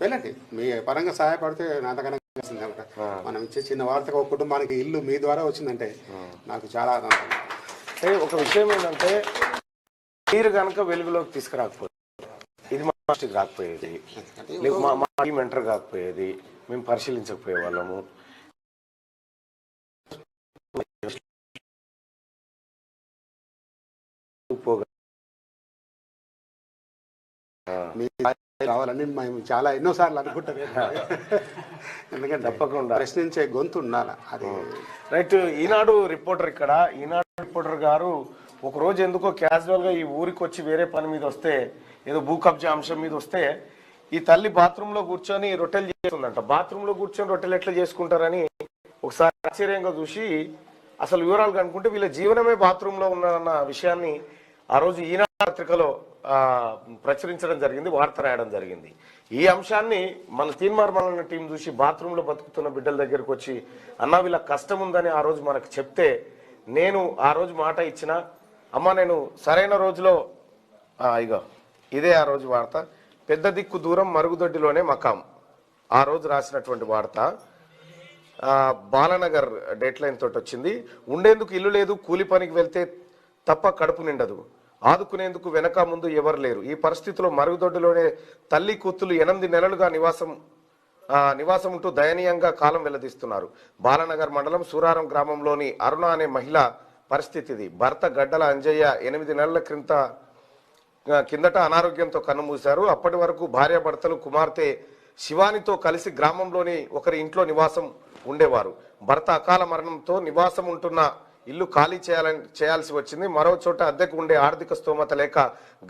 వెళ్ళండి. మీ పరంగా సహాయపడితే నాతకన్నా మనం ఇచ్చే చిన్న వార్తకు ఒక కుటుంబానికి ఇల్లు మీ ద్వారా వచ్చిందంటే నాకు చాలా ఆనందం అంటే ఒక విషయం ఏంటంటే మీరు కనుక వెలుగులోకి తీసుకురాకపోతే ఇది రాకపోయేది మా మా టీం ఎంటర్ కాకపోయేది. మేము పరిశీలించకపోయే వాళ్ళము. పోగా కావాలని మేము చాలా ఎన్నోసార్లు అనుకుంటాం. ఎందుకంటే తప్పకుండా. ప్రశ్నించే గొంతు ఉండాలి. అది రైట్ ఈనాడు రిపోర్టర్ ఇక్కడ. ఈనాడు రిపోర్టర్ గారు ఒక రోజు ఎందుకో క్యాజువల్గా ఈ ఊరికి వచ్చి వేరే పని మీద వస్తే ఏదో భూ కబ్జా అంశం మీద వస్తే ఈ తల్లి బాత్రూమ్లో కూర్చొని రొట్టెలు చేస్తుందంట. బాత్రూమ్లో కూర్చొని రొట్టెలు ఎట్లా చేసుకుంటారని ఒకసారి ఆశ్చర్యంగా చూసి అసలు వివరాలు కనుక్కుంటే వీళ్ళ జీవనమే బాత్రూమ్లో ఉన్నదన్న విషయాన్ని ఆ రోజు ఈనాడు పత్రికలో ప్రచురించడం జరిగింది వార్త రాయడం జరిగింది. ఈ అంశాన్ని మన తీన్మార్మలన్న టీం చూసి బాత్రూంలో బతుకుతున్న బిడ్డల దగ్గరకు వచ్చి అన్న వీళ్ళ కష్టం ఉందని ఆ రోజు మనకు చెప్తే నేను ఆ రోజు మాట ఇచ్చిన అమ్మ నేను సరైన రోజులో ఇగో ఇదే ఆ రోజు వార్త పెద్ద దిక్కు దూరం మరుగుదొడ్డిలోనే మకాం. ఆ రోజు రాసినటువంటి వార్త బాలనగర్ డెడ్ లైన్ తోటి వచ్చింది ఉండేందుకు ఇల్లు లేదు కూలి పనికి వెళ్తే తప్ప కడుపు నిండదు. ఆదుకునేందుకు వెనక ముందు ఎవరు లేరు. ఈ పరిస్థితిలో మరుగుదొడ్డులోనే తల్లి కూతులు ఎనిమిది నెలలుగా నివాసం నివాసం ఉంటూ దయనీయంగా కాలం వెల్లదీస్తున్నారు బాలనగర్ మండలం సూరారం గ్రామంలోని అరుణ అనే మహిళ పరిస్థితి ఇది భర్త గడ్డల అంజయ్య ఎనిమిది నెలల క్రింద కిందట అనారోగ్యంతో కన్నుమూశారు. అప్పటి వరకు భార్యాభర్తలు కుమార్తె శివానితో కలిసి గ్రామంలోని ఒకరి ఇంట్లో నివాసం ఉండేవారు. భర్త అకాల మరణంతో నివాసం ఉంటున్న ఇల్లు ఖాళీ చేయాలని చేయాల్సి వచ్చింది. మరో చోట అద్దెకు ఉండే ఆర్థిక స్తోమత లేక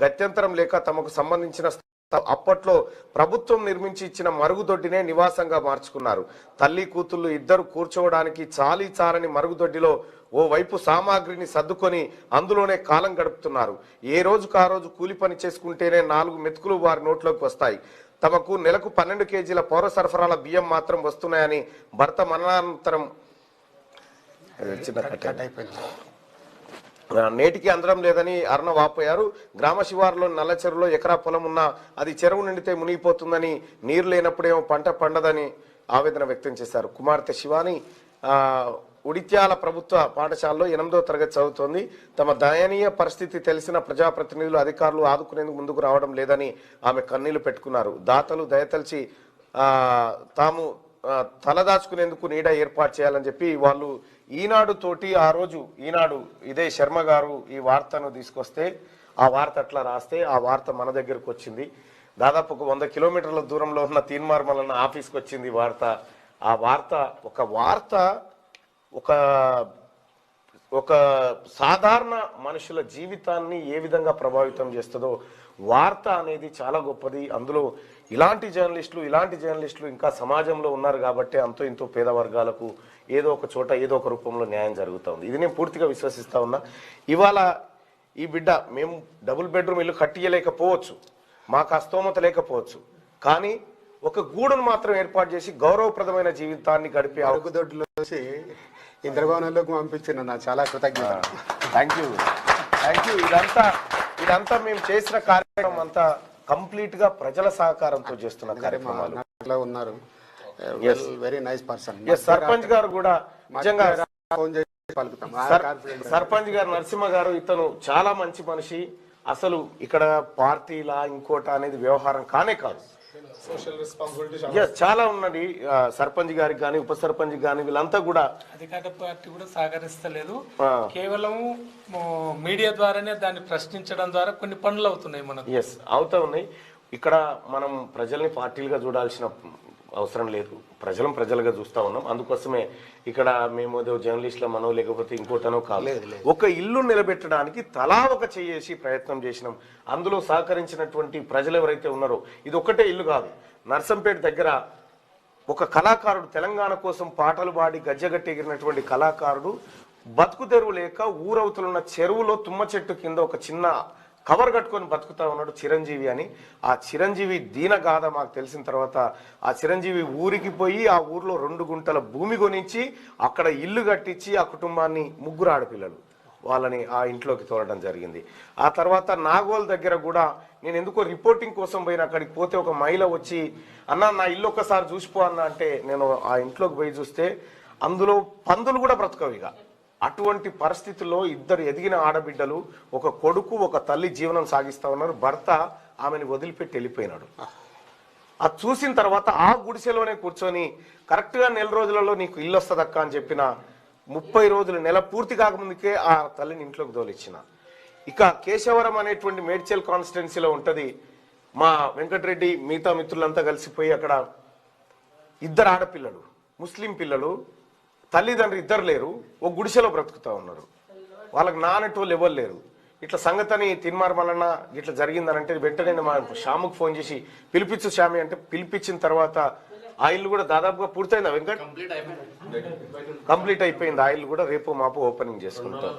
గత్యంతరం లేక తమకు సంబంధించిన అప్పట్లో ప్రభుత్వం నిర్మించి ఇచ్చిన మరుగుదొడ్డినే నివాసంగా మార్చుకున్నారు. తల్లి కూతుళ్ళు ఇద్దరు కూర్చోవడానికి చాలీ చారని మరుగుదొడ్డిలో ఓ వైపు సామాగ్రిని సర్దుకొని అందులోనే కాలం గడుపుతున్నారు. ఏ రోజుకు ఆ రోజు కూలి పని చేసుకుంటేనే నాలుగు మెతుకులు వారి నోట్లోకి వస్తాయి. తమకు నెలకు పన్నెండు కేజీల పౌర సరఫరాల బియ్యం మాత్రం వస్తున్నాయని భర్త మరణానంతరం చిన్న. కట్ అయిపోయింది. నేటికి అందడం లేదని అరుణ వాపోయారు. గ్రామ శివారులో నల్ల చెరువులో ఎకరా పొలం ఉన్నా అది చెరువు నిండితే మునిగిపోతుందని నీరు లేనప్పుడేమో పంట పండదని ఆవేదన వ్యక్తం చేశారు. కుమార్తె శివాని ఆ, ఉడిత్యాల ప్రభుత్వ పాఠశాలలో ఎనిమిదో తరగతి చదువుతోంది. తమ దయనీయ పరిస్థితి తెలిసిన ప్రజాప్రతినిధులు అధికారులు ఆదుకునేందుకు ముందుకు రావడం లేదని ఆమె కన్నీళ్ళు పెట్టుకున్నారు. దాతలు దయతలిచి ఆ, తాము తలదాచుకునేందుకు నీడ ఏర్పాటు చేయాలని చెప్పి వాళ్ళు ఈనాడు తోటి ఆ రోజు ఈనాడు ఇదే శర్మ గారు ఈ వార్తను తీసుకొస్తే ఆ వార్త అట్లా రాస్తే ఆ వార్త మన దగ్గరకు వచ్చింది. దాదాపు ఒక వంద కిలోమీటర్ల దూరంలో ఉన్న తీన్మార్మలన్న ఆఫీస్కి వచ్చింది వార్త. ఆ వార్త ఒక వార్త ఒక ఒక సాధారణ మనుషుల జీవితాన్ని ఏ విధంగా ప్రభావితం చేస్తుందో వార్త అనేది చాలా గొప్పది. అందులో ఇలాంటి జర్నలిస్టులు ఇలాంటి జర్నలిస్టులు ఇంకా సమాజంలో ఉన్నారు కాబట్టి అంతో ఇంతో పేద వర్గాలకు ఏదో ఒక చోట ఏదో ఒక రూపంలో న్యాయం జరుగుతుంది ఇది నేను పూర్తిగా విశ్వసిస్తా ఉన్నా. ఇవాళ ఈ బిడ్డ మేము డబుల్ బెడ్రూమ్ ఇల్లు కట్టియలేకపోవచ్చు. మాకు అస్తోమత లేకపోవచ్చు. కానీ ఒక గూడును మాత్రం ఏర్పాటు చేసి గౌరవప్రదమైన జీవితాన్ని గడిపే వచ్చి ఇంద్రభవనంలోకి పంపించిన నా చాలా కృతజ్ఞత. థ్యాంక్ యూ థ్యాంక్ యూ ఇదంతా ఇదంతా మేము చేసిన కార్యక్రమం అంతా కంప్లీట్గా ప్రజల సహకారంతో చేస్తున్న కార్యక్రమాలు. ఉన్నారు. వెరీ నైస్ పర్సన్ సర్పంచ్ గారు కూడా నిజంగా సర్పంచ్ గారు నరసింహ గారు ఇతను చాలా మంచి మనిషి. అసలు ఇక్కడ పార్టీలా ఇంకోట అనేది వ్యవహారం కానే కాదు. Yes, చాలా ఉన్నది. సర్పంచ్ గారికి కానీ ఉప సర్పంచ్ కానీ వీళ్ళంతా కూడా అధికార పార్టీ కూడా సహకరిస్తలేదు. కేవలం మీడియా ద్వారానే దాన్ని ప్రశ్నించడం ద్వారా కొన్ని పనులు అవుతున్నాయి మనకు. ఎస్ అవుతా ఉన్నాయి. ఇక్కడ మనం ప్రజల్ని పార్టీలుగా చూడాల్సిన అవసరం లేదు. ప్రజలం ప్రజలుగా చూస్తా ఉన్నాం. అందుకోసమే ఇక్కడ మేము ఏదో జర్నలిస్టుల మనో లేకపోతే ఇంకోటనో కాదు. ఒక ఇల్లు నిలబెట్టడానికి తలా ఒక చేసి ప్రయత్నం చేసినాం. అందులో సహకరించినటువంటి ప్రజలు ఎవరైతే ఉన్నారో ఇది ఒక్కటే ఇల్లు కాదు. నర్సంపేట దగ్గర ఒక కళాకారుడు తెలంగాణ కోసం పాటలు పాడి గజ్జగట్టి ఎగిరినటువంటి కళాకారుడు బతుకు తెరువు లేక ఊరవతలున్న చెరువులో తుమ్మ చెట్టు కింద ఒక చిన్న కవర్ కట్టుకొని బతుకుతా ఉన్నాడు చిరంజీవి అని. ఆ చిరంజీవి దీనగాథ మాకు తెలిసిన తర్వాత ఆ చిరంజీవి ఊరికి పోయి ఆ ఊర్లో రెండు గుంటల భూమి కొనించి అక్కడ ఇల్లు కట్టించి ఆ కుటుంబాన్ని ముగ్గురు ఆడపిల్లలు వాళ్ళని ఆ ఇంట్లోకి తోలడం జరిగింది. ఆ తర్వాత నాగోల్ దగ్గర కూడా నేను ఎందుకో రిపోర్టింగ్ కోసం పోయిన అక్కడికి పోతే ఒక మహిళ వచ్చి అన్న నా ఇల్లు ఒక్కసారి చూసిపో అన్న అంటే నేను ఆ ఇంట్లోకి పోయి చూస్తే అందులో పందులు కూడా బ్రతకవు ఇక. అటువంటి పరిస్థితుల్లో ఇద్దరు ఎదిగిన ఆడబిడ్డలు ఒక కొడుకు ఒక తల్లి జీవనం సాగిస్తా ఉన్నారు. భర్త ఆమెను వదిలిపెట్టి వెళ్ళిపోయినాడు. అది చూసిన తర్వాత ఆ గుడిసెలోనే కూర్చొని కరెక్ట్గా నెల రోజులలో నీకు ఇల్లు వస్తుందక్క అని చెప్పిన ముప్పై రోజులు నెల పూర్తి కాకముందుకే ఆ తల్లిని ఇంట్లోకి తోలిచ్చిన ఇక కేశవరం అనేటువంటి మేడ్చల్ కాన్స్టిట్యున్సీలో ఉంటుంది. మా వెంకటరెడ్డి మిగతా మిత్రులంతా కలిసిపోయి అక్కడ ఇద్దరు ఆడపిల్లలు ముస్లిం పిల్లలు తల్లిదండ్రులు ఇద్దరు లేరు ఒక గుడిసెలో బ్రతుకుతా ఉన్నారు. వాళ్ళకి నానటోళ్ళు ఎవరు లేరు. ఇట్లా సంగతని తిన్మార్ మల్లన్న ఇట్లా జరిగిందనంటే వెంటనే మా శ్యాముకు ఫోన్ చేసి పిలిపించు శ్యామి అంటే పిలిపించిన తర్వాత ఆ ఇల్లు కూడా దాదాపుగా పూర్తయిందా వెంకట్? కంప్లీట్ అయిపోయింది. ఆ ఇల్లు కూడా రేపు మాపు ఓపెనింగ్ చేసుకుంటాం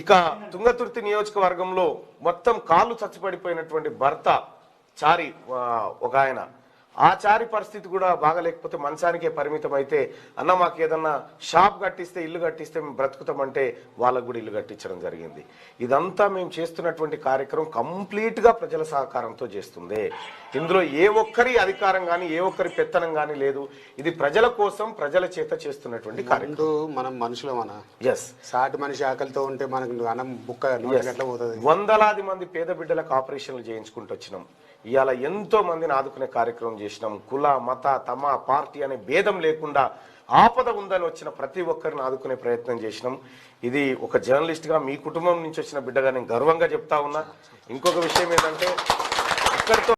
ఇక తుంగతుర్తి నియోజకవర్గంలో మొత్తం కాళ్ళు చచ్చిపడిపోయినటువంటి భర్త చారి ఒక ఆయన. ఆ చారి పరిస్థితి కూడా బాగలేకపోతే మంచానికే పరిమితం అయితే అన్న మాకు ఏదన్నా షాప్ కట్టిస్తే ఇల్లు కట్టిస్తే మేము బ్రతుకుతామంటే వాళ్ళకు కూడా ఇల్లు కట్టించడం జరిగింది. ఇదంతా మేము చేస్తున్నటువంటి కార్యక్రమం కంప్లీట్గా ప్రజల సహకారంతో చేస్తుంది. ఇందులో ఏ ఒక్కరి అధికారం కానీ ఏ ఒక్కరి పెత్తనం కానీ లేదు. ఇది ప్రజల కోసం ప్రజల చేత చేస్తున్నటువంటి కార్యక్రమం. మనం మనుషులమనా? ఎస్ సాటి మనిషి ఆకలితో ఉంటే మనకు అన్నం బుక్క వందలాది మంది పేద బిడ్డలకు ఆపరేషన్లు చేయించుకుంటూ వచ్చినాం. ఇవాళ ఎంతో మందిని ఆదుకునే కార్యక్రమం చేసినాం. కుల మత తమ పార్టీ అనే భేదం లేకుండా ఆపద ఉందని వచ్చిన ప్రతి ఒక్కరిని ఆదుకునే ప్రయత్నం చేసినాం. ఇది ఒక జర్నలిస్ట్గా మీ కుటుంబం నుంచి వచ్చిన బిడ్డగా నేను గర్వంగా చెప్తా ఉన్నా. ఇంకొక విషయం ఏంటంటే ఇక్కడితో